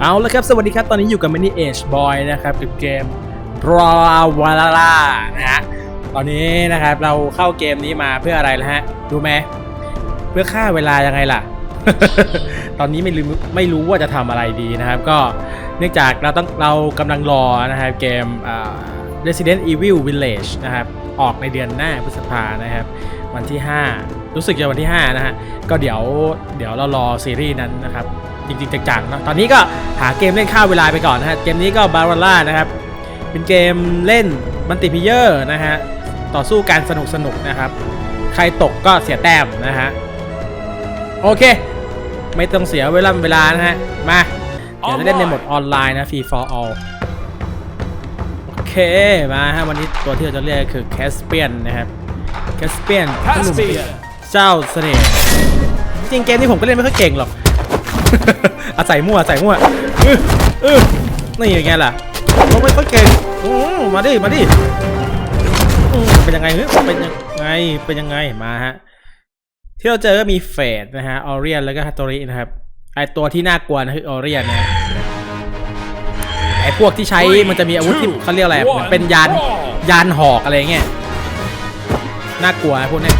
เอาละครับ สวัสดีครับ ตอนนี้อยู่กับ Mini Age Boy นะครับกับเกม r a w a l a l a นะฮะ ตอนนี้นะครับเราเข้าเกมนี้มาเพื่ออะไรนะฮะดูไหม เพื่อฆ่าเวลายังไงล่ะ ตอนนี้ไม่รู้ไม่รู้ว่าจะทำอะไรดีนะครับ ก็เนื่องจากเราต้องเรากำลังรอนะครับเกม Resident Evil Village นะครับ ออกในเดือนหน้าพฤษภานะครับ วันที่ 5 รู้สึกจะวันที่ 5 นะฮะ ก็เดี๋ยวเดี๋ยวเรารอซีรีส์นั้นนะครับ จริงๆจังๆนะตอนนี้ก็หาเกมเล่นข้าวเวลาไปก่อนนะฮะ เกมนี้ก็บาร์ a ล่านะครับ เป็นเกมเล่นมัลติเพเยอร์นะฮะ ต่อสู้การสนุกสนุกๆนะครับ ใครตกก็เสียแต้มนะฮะ โอเค ไม่ต้องเสียเวลาเวลานะฮะ มาเดี๋ยวจะเล่นในโหมดออนไลน์นะ Free for all โอเค มาฮะ วันนี้ตัวที่เราจะเรียกคือ Caspian นะครับ Caspian หนุ่ม Caspian เจ้าเสน่ห์จริงๆเกมนี้ผมก็เล่นไม่ค่อยเก่งหรอก อาศัยมั่วอาศัยมั่วอื้ออื้อนี่ยังไงล่ะผมไม่ค่อยเก่งอื้อมาดิมาดิอื้อเป็นยังไงเฮ้ยเป็นยังไงเป็นยังไงมาฮะที่เราเจอก็มีเฟดนะฮะออเรียนแล้วก็ฮัตโตรินะครับไอตัวที่น่ากลัวนะคือออเรียนนะไอพวกที่ใช้มันจะมีอาวุธที่เขาเรียกอะไรเหมือนเป็นยานยานหอกอะไรเงี้ยน่ากลัวนะพวกเนี้ย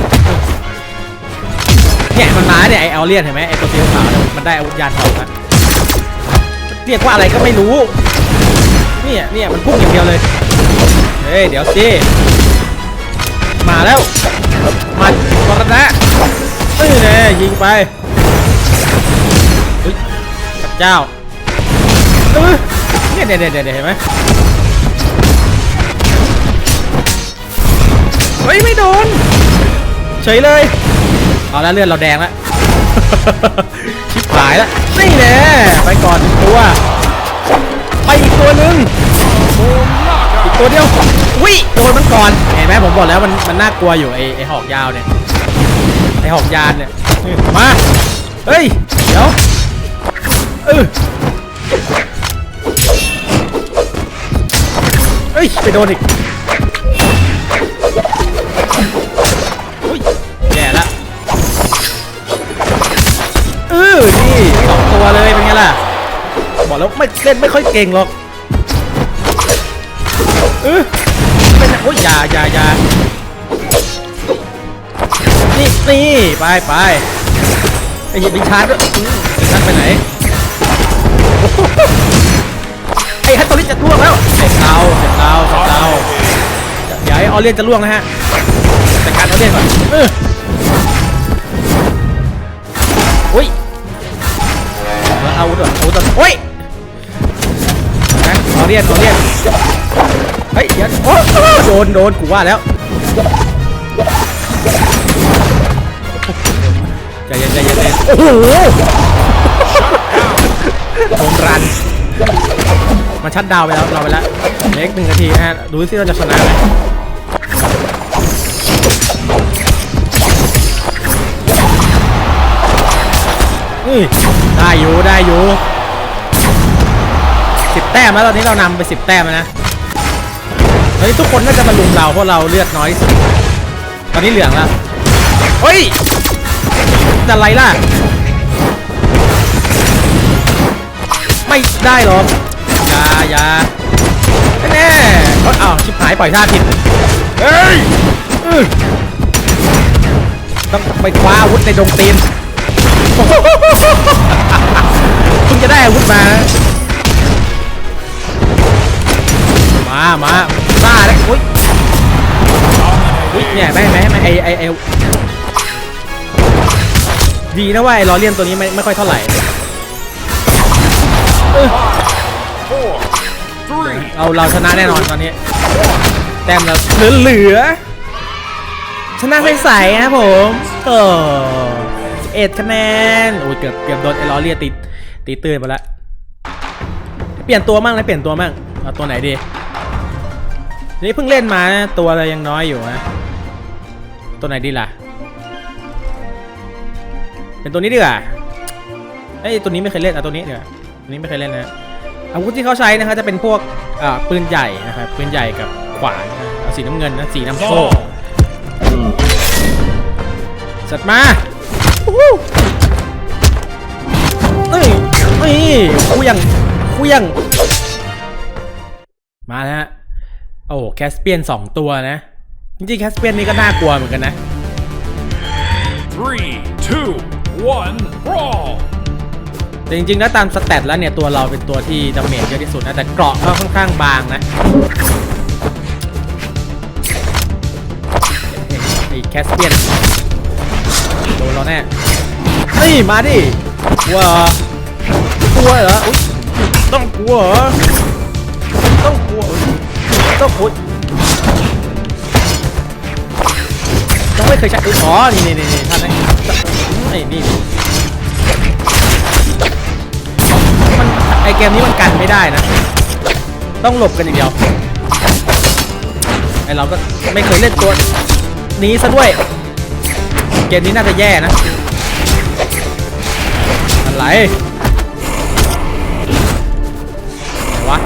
เนี่ยมันมาเนี่ยไอเออเรียนเห็นไหมไอตัวสีขาวเนี่ยมันได้อาวุธยานหอกนะเรียกว่าอะไรก็ไม่รู้เนี่ยเนี่ยมันพุ่งอย่างเดียวเลยเฮ้ยเดี๋ยวสิมาแล้วมันกรณะนี่แน่ยิงไปเจ้าเนี่ยเนี่ยเนี่ยเนี่ยเห็นไหมเฮ้ยไม่โดนเฉยเลย เอาแล้วเลือดเราแดงแล้วชิบหายแล้วนี่แน่ไปก่อนหนึ่งตัวไปอีกตัวหนึ่งอีกตัวเดียววิโดนมันก่อนเห็นไหมผมบอกแล้วมันมันน่ากลัวอยู่ไอไอหอกยาวเนี่ยไอหอกยานเนี่ยนี่มาเฮ้ยเดี๋ยวเออเฮ้ยไปโดนอีก นี่สองตัวเลยเป็นไงล่ะ บอกแล้วไม่เล่นไม่ค่อยเก่งหรอกเออเป็นโอ้ยอย่าอย่าอย่านี่นี่ไปไปไอ้เหี้ยดิชาร์ดด้วยชาร์ดไปไหนไอ้ฮัตโตริจะล่วงแล้วเสร็จเราเสร็จเราเสร็จเราเดี๋ยวไอ้ออเลียนจะล่วงนะฮะจัดการออเลียนก่อนเอออุ้ย อาอาวุธก่อนเอาอาวุธก่อนโอ้ยนะออเลียนออเลียนเฮ้ยยวโอ้โดนโดนกูว่าแล้วใจเย็นใจเย็นใจเย็นโอ้โหผมรันมันชัดดาวไปแล้วเราไปแล้วเล็กหนึ่งนาทีนะฮะดูสิเราจะชนะไหมอุ้ ได้อยู่ได้อยู่สิบแต้มแล้วตอนนี้เรานำไปสิบแต้มแล้วนะเฮ้ทุกคนก็จะมาลุมเราเพราะเราเลือดน้อยสุดตอนนี้เหลืองแล้วเฮ้ยจะอะไรล่ะ ไม่ได้หรอยาย่าแน่ๆเอ้ยอ้าชิบหายปล่อยท่าผิดเฮ้ยต้องไปคว้าอาวุธในดงตีน เพิ่งจะได้อาวุธมามามาซ่าเลยอุ้ยอุ้ยเนี่ยไม่ไม่ไม่ไอไอไอดีนะว่าไอลอเลียนตัวนี้ไม่ไม่ค่อยเท่าไหร่เออ four, three, เราเราชนะแน่นอนตอนนี้ แต้มเราเหลือเหลือชนะใสๆครับผมเออ เอ็ดคะแนน โอ้ยเกือบเกือบโดนไอลอเลียนตีตีตื้นไปแล้วเปลี่ยนตัวมั่งเลยเปลี่ยนตัวมั่งเอาตัวไหนดี นี่เพิ่งเล่นมานะตัวอะไรยังน้อยอยู่นะตัวไหนดีล่ะ เป็นตัวนี้ดีกว่าเอ้ยตัวนี้ไม่เคยเล่นอะตัวนี้เดี๋ยวาตัวนี้ไม่เคยเล่นนะอาวุธที่เขาใช้นะครับจะเป็นพวกอ่าปืนใหญ่นะครับปืนใหญ่กับขวานนะเอาสีน้ำเงินนะสีน้ำโชค ball, สัตว์มา อู้หูนี่นี่กูยังคลี้ยงมาแล้วฮะ โอ้แคสเปียนสองตัวนะ จริงๆแคสเปียนนี่ก็น่ากลัวเหมือนกันนะ Three, two, one, brawl! แต่จริงๆแล้วตามสแตทแล้วเนี่ย ตัวเราเป็นตัวที่ดาเมจเยอะที่สุดนะ แต่เกราะก็ค่อนข้างบางนะไอ้แคสเปียน นเราแน่เฮ้มาดิกลัวกลัวเหรออุ๊ยต้องกลัวเหรอต้องกลัวต้องกลัวต้องไม่เคยใช้อ๋อนี่นี่นี่ท่านนะไอ้นี่นี่มันไอเกมนี้มันกันไม่ได้นะ ต้องหลบกันอย่างเดียวไอเราก็ไม่เคยเล่นตัวนี้ซะด้วย เกมนี้น่าจะแย่นะอะไรไหนวะ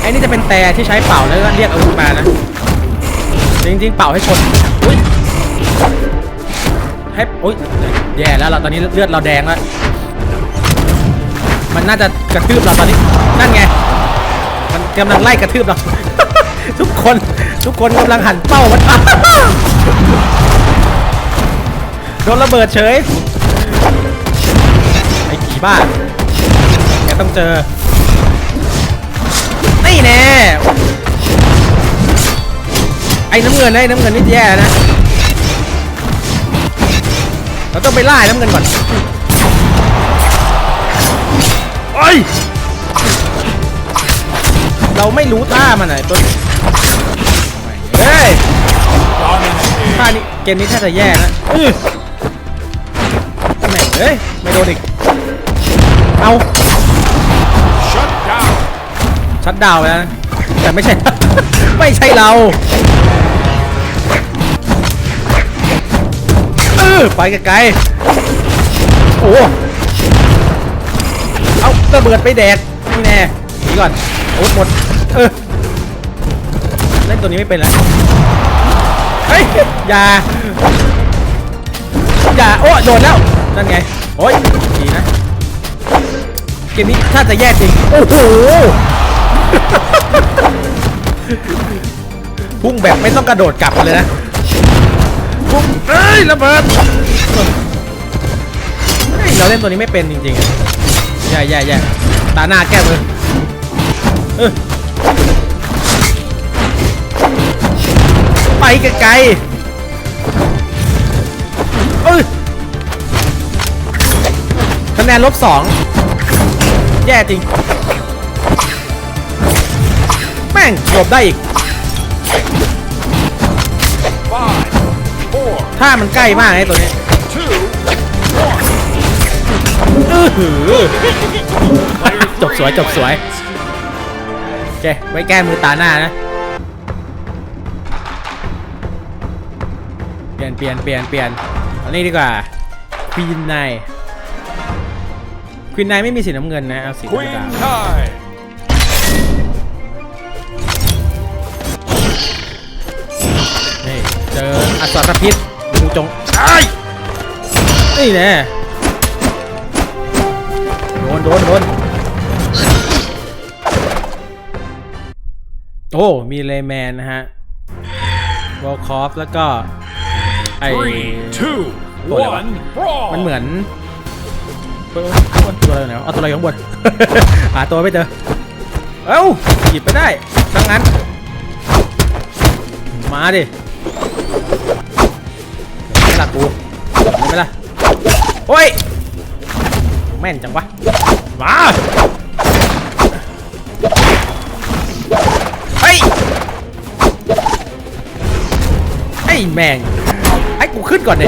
ไอ้นี่จะเป็นแต่ที่ใช้เป่าแล้วก็เรียกอาวุธมานะ จริงๆ เป่าให้ชนอุ้ยให้อุ้ยแย่แล้วเราตอนนี้เลือดเราแดงแล้วมันน่าจะกระทืบเราตอนนี้นั่นไง มันกำลังไล่กระทืบเรา ทุกคนทุกคนกำลังหันเป้ามัน โดนระเบิดเฉย ไอ้ผีบ้าแกต้องเจอ นี่แน่ ไอ้น้ำเงินไอ้น้ำเงินนี่แย่นะ เราต้องไปล่าน้ำเงินก่อนโอ้ยเราไม่รู้ท่ามันไหนตัวเฮ้ยท่านี้เกมนี้ถ้าจะแย่นะ เอ้ย ไม่โดนอีก เอา Shut down. ชัดดาวน์ไปแล้วนะแต่ไม่ใช่ ไม่ใช่เราเออไปไกลๆโอ้เอาระเบิดไปแดกนี่แน่หนีก่อนโอ้หมดเออเล่นตัวนี้ไม่เป็นแล้วเฮ้ยอย่า อย่าโอ้โดนแล้วนั่นไงโอ้ยดีนะเกมนี้ถ้าจะแย่จริงโอ้โหพุ่งแบบไม่ต้องกระโดดกลับมาเลยนะพุ่งเอ้ยระเบิดเราเล่นตัวนี้ไม่เป็นจริงๆอะแย่แย่แย่ตาหน้าแก้มือเออไปไกลๆ คะแนนลบสองแย่จริง แม่งหลบได้อีก Five, four, ถ้ามันใกล้มากไอ้ตัวนี้ two, one. อื้อหือจบสวยจบสวยโอเคไว้แก้มือตาหน้านะ เปลี่ยนเปลี่ยนเปลี่ยนเปลี่ยนอานี่ดีกว่าควีนไน ควีนไนไม่มีสีน้ำเงินนะเอาสีธรรม Queen ดา Kai. นี่เจออสรพิษงูจงไอ้ายนี่แน่โดนโดนโดนโอ้ มีเลแมนนะฮะวอลคอฟแล้วก็ไอ Three, two, Ủa, đâu one, brawl. มันเหมือนเฮ้ย ตัวอะไรอยู่ไหนเอาตัวอะไรอยู่ข้างบนหาตัวไม่เจอ เอ้าหยิบไปได้ทั้งนั้น มาดิไม่ละกูไม่ละโอ้ย แม่นจังวะ มาเฮ้ยไอ้แม่งให้กูขึ้นก่อนดิ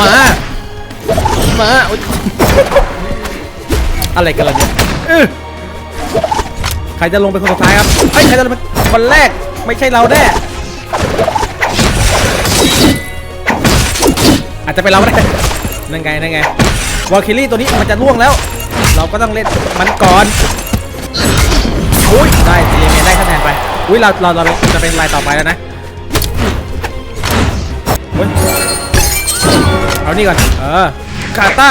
มา มาอ๊ยอะไรกันล่ะเนี่ยอื้อใครจะลงเป็นคนสุดท้ายครับเฮ้ยใครจะลงเป็นคนแรก ไม่ใช่เราแน่ อาจจะเป็นเราก็ได้นั่นไงนั่นไงวอลคิลี่ตัวนี้มันจะล่วงแล้ว เราก็ต้องเล่นมันก่อนอุ้ยได้ซีเมได้คะแนนไปอุ้ยเราเราเราจะเป็นรายต่อไปแล้วนะอุ้ย เอานี่ก่อน เออคาต้า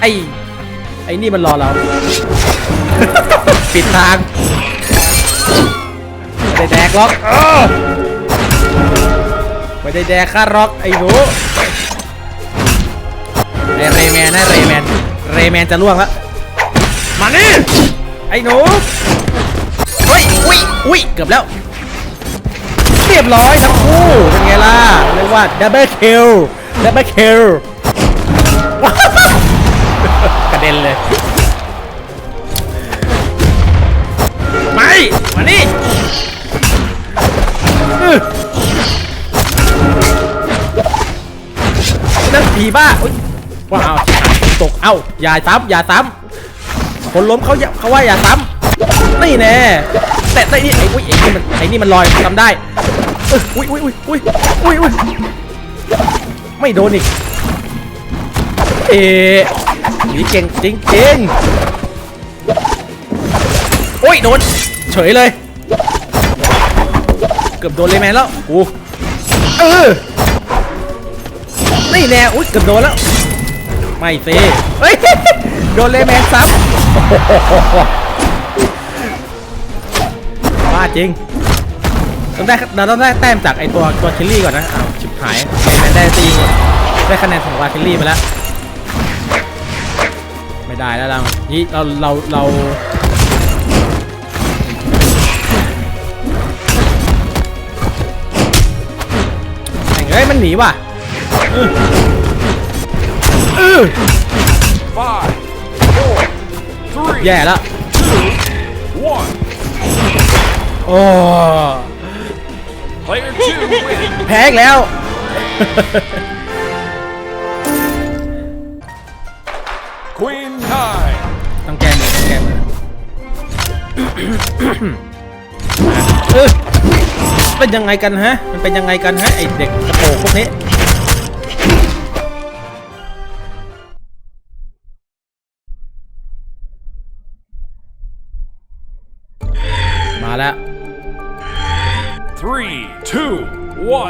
ไอ้ไอ้นี่มันรอเรา ปิดทางไม่ได้แดกล็อกเออไม่ได้แดกค่าล็อกไอ้หนูไอ้เรแมนนะเรแมน เรแมนจะล่วงแล้วมานี่ไอ้หนูเฮ้ยอุ้ยอุ้ยเกือบแล้ว เรียบร้อยทั้งคู่เป็นไงล่ะเรียกว่าดับเบิลคิลดับเบิลคิลกระเด็นเลยไม่มานี่อื้อนั่นผีบ้าว้าวชิบหาตกเอ้าอย่าซ้ำอย่าซ้ำคนล้มเขาอย่าเขาว่าอย่าซ้ำนี่แน่ แต่แต่นี่ไอ้อุ้ยไอ้นี่มันไอ้นี่มันลอยทำได้อุ้ยอุ้ยอุ้ยอุ้ยอุ้ยอุ้ยไม่โดนอีกเอ๊ะนี่เก่งจริงจริงโอ้ยโดนเฉยเลย เกือบโดนเลยแมนแล้วกูเออนี่แน่อุ้ยเกือบโดนแล้วไม่เซ่เฮ้ยโดนเลยแมนซ้ำ จริงต้องได้เราต้องได้แต้มจากไอตัวตัวคิลลี่ก่อนนะอ้าวชิบหายเลยแมนได้ตีได้คะแนนของวาคิลลี่ไปแล้ว ไม่ได้แล้วเรานี่เราเราเราแม่งเอ้ยมันหนีว่ะอื้ออื้อ Five, four, three, แย่แล้ว โอ้ Player two wins. แพ้อีกแล้ว Queen nine. ต้องแก้มือต้องแก้มือเออเป็นยังไงกันฮะ มันเป็นยังไงกันฮะไอเด็กกระโปรงพวกนี้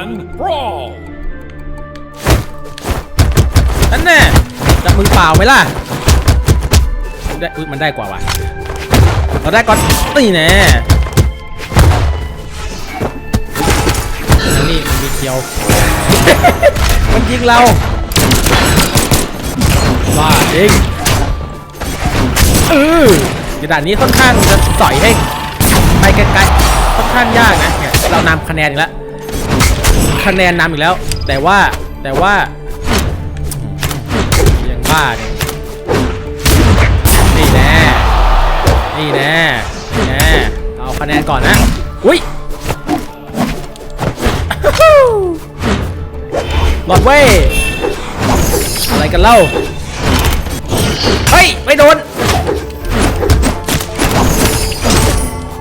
one, brawl. นั่นแน่จับมือเปล่าไหมล่ะได้อุ๊ยมันได้กว่าว่ะเราได้ก่อนนี่แน่นี่มันมีเคียว มันยิงเราบ้าจริงเออกระดานนี้ค่อนข้างจะสอยให้ไปไกลๆค่อนข้างยากนะเนี่ยเรานำคะแนนอีกแล้ว คะแนนนำอีกแล้ว แต่ว่าแต่ว่ายังบ้าเนี่ยนี่แน่นี่แน่นี่แน่เอาคะแนนก่อนนะอุ้ยหลอดเว้ยอะไรกันเล่าเฮ้ยไม่โดน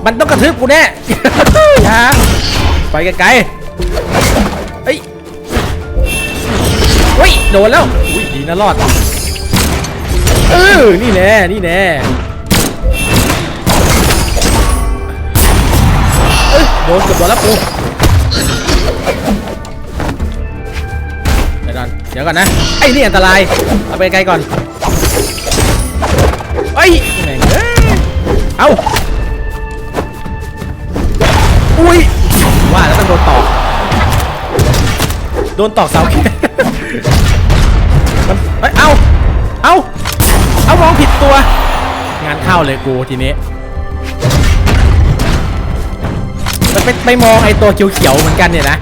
มันต้องกระทืบกูแน่อย่าไปไกลๆ อุ้ยโดนแล้วอุ้ยดีนะรอดเออนี่แน่นี่แน่เอ้ยโดนเกือบโดนแล้วปูเดี๋ยวก่อนเดี๋ยวก่อนนะไอ้นี่อันตรายเอาไปไกลก่อนเอ้ยแม่งเอ้ยเอาอุ้ยว่าแล้วต้องโดนตอก โดนตอกเสาเข็มมันเอ้ยเอาเอาเอามองผิดตัว งานเข้าเลยกูทีนี้มันไปไปมองไอ้ตัวเขียวๆเหมือนกันเนี่ยนะ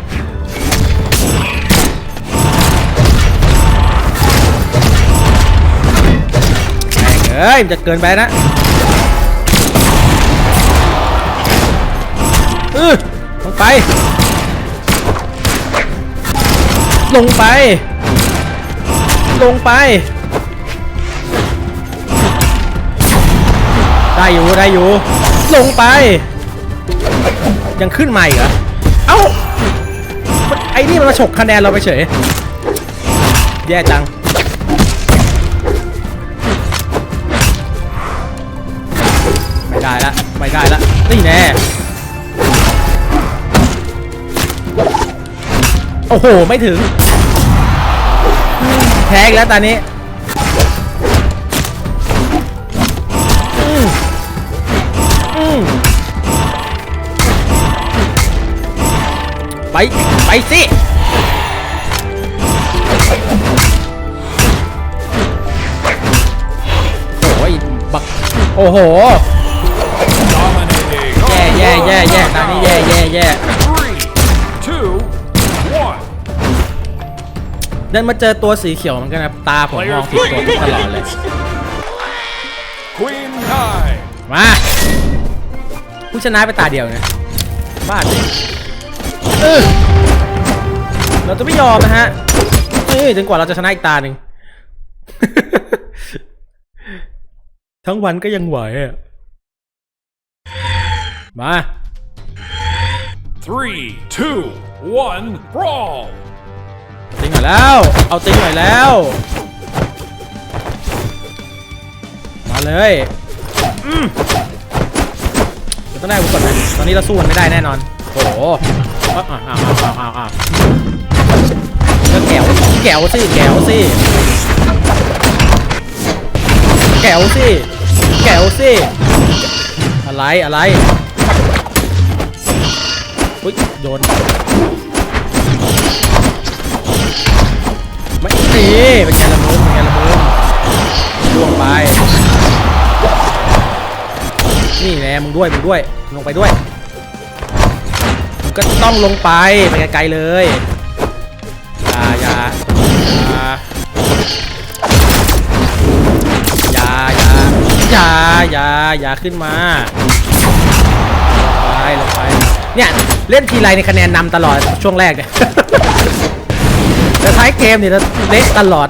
เอ้ยมันจะเกินไปนะเออลงไป ลงไป ลงไป ได้อยู่ได้อยู่ ลงไป ยังขึ้นมาอีกเหรอ เอ้า ไอ้นี่มันมาฉกคะแนนเราไปเฉย แย่จังไม่ได้ละไม่ได้ละนี่แน่ โอ้โห ไม่ถึง แพ้อีกแล้วตอนนี้ไป ไปสิ โอ้ย บัก โอ้โห แย่แย่แย่แย่ตอนนี้แย่แย่แย่ เดินมาเจอตัวสีเขียวเหมือนกันนะตาผมมองผิดตัวทุกตลอดเลย Queen nine. มาผู้ชนะไปตาเดียวนะบ้าจริงเออเราจะไม่ยอมนะฮะเอ้ยจนกว่าเราจะชนะอีกตาหนึ่ง ทั้งวันก็ยังไหวอะมา Three, two, one, brawl. อยแล้ว เอาติงหน่อยแล้ว มาเลยอืมต้องได้อาวุธก่อนนะตอนนี้เราสู้มันไม่ได้แน่นอน โอ้โหอ้าวอ้าวอ้าวอ้าวอ้าวอ้าวแกวแกวสิแกวสิแกวสิแกวสิอะไรอะไรอุ้ยโดน ไม่ดีเป็นไงละมุนเป็นไงละมุนล่วงไป นี่แน่มึงด้วยมึงด้วย ลงไปด้วยมึงก็ต้องลงไปไปไกลๆเลยอย่าอย่าอย่าอย่าอย่าอย่าอย่าขึ้นมาลงไปลงไปเนี่ยเล่นทีไรในคะแนนนำตลอดช่วงแรกเนี่ย แต่ท้ายเกมเนี่ยเราเละตลอด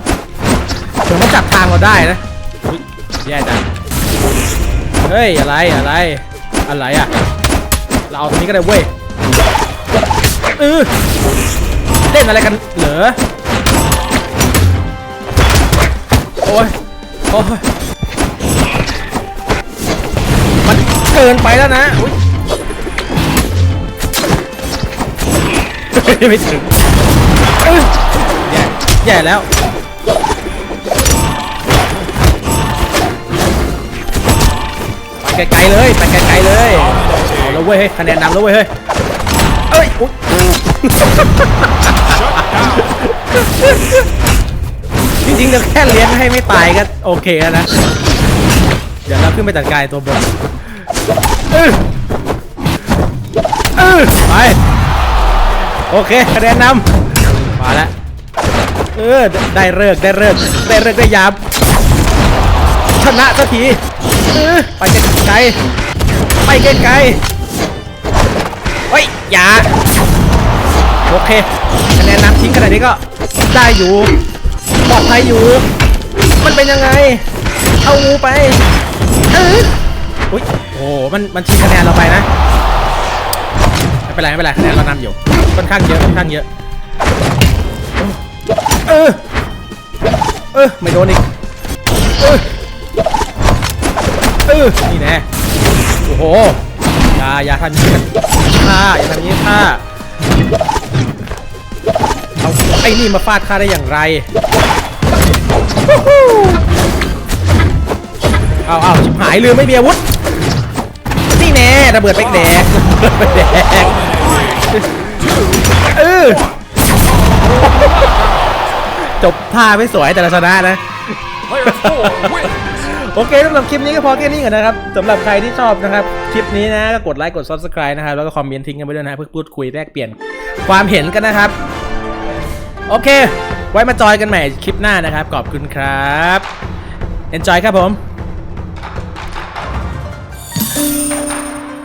ถึงมันจับทางเราได้นะแย่จังเฮ้ยอะไรอะไรอะไรอะเราเอาตรงนี้ก็ได้เว้ยเออเล่นอะไรกันเหรอโอ้ยโอ้ยมันเกินไปแล้วนะอุ๊ยไม่ถึงเอ้ย แย่แย่แล้วไปไกลๆเลยไปไกลๆเลยเอาแล้วเว้ยเฮ้ยคะแนนนำแล้วเว้ยเฮ้ยเอ้ยอุ๊ยจริงๆเราแค่เลี้ยงให้ไม่ตายก็โอเคแล้วนะ เดี๋ยวเราขึ้นไปจัดการตัวบนเออเออไป โอเคคะแนนนำมาแล้ว เออ ได้เลิกได้เลิกได้เลิกได้ยามชนะสักทีเออไปไกลไปไกลๆเฮ้ยอย่าโอเคคะแนนน้ำทิ้งขนาดนี้ก็ได้อยู่ปลอดภัยอยู่ มันเป็นยังไง เอางูไปเอออุ้ยโอ้โหมันมันชิงคะแนนเราไปนะไม่เป็นไรไม่เป็นไรคะแนนเรานำอยู่ค่อนข้างเยอะค่อนข้างเยอะ เออ เออ ไม่โดนอีก เออ เออ นี่แน่โอ้โห อย่า อย่าทำนี้ข้าอย่าทำนี้ข้าเอาไอ้นี่มาฟาดข้าได้อย่างไร เอาเอาชิบหายลืมไม่มีอาวุธ นี่แน่ระเบิดเป็กแดกระเบิดแดกเออ จบท่าไม่สวยแต่ละชนะนะ Player four wins. โอเคสำหรับคลิปนี้ก็พอแค่นี้ก่อนนะครับสำหรับใครที่ชอบนะครับคลิปนี้นะก็กดไลค์กด subscribe นะครับแล้วก็คอมเมนต์ทิ้งกันไปด้วยนะเพื่อพูดคุยแลกเปลี่ยนความเห็นกันนะครับ โอเค ไว้มาจอยกันใหม่คลิปหน้านะครับขอบคุณครับ enjoy ครับผม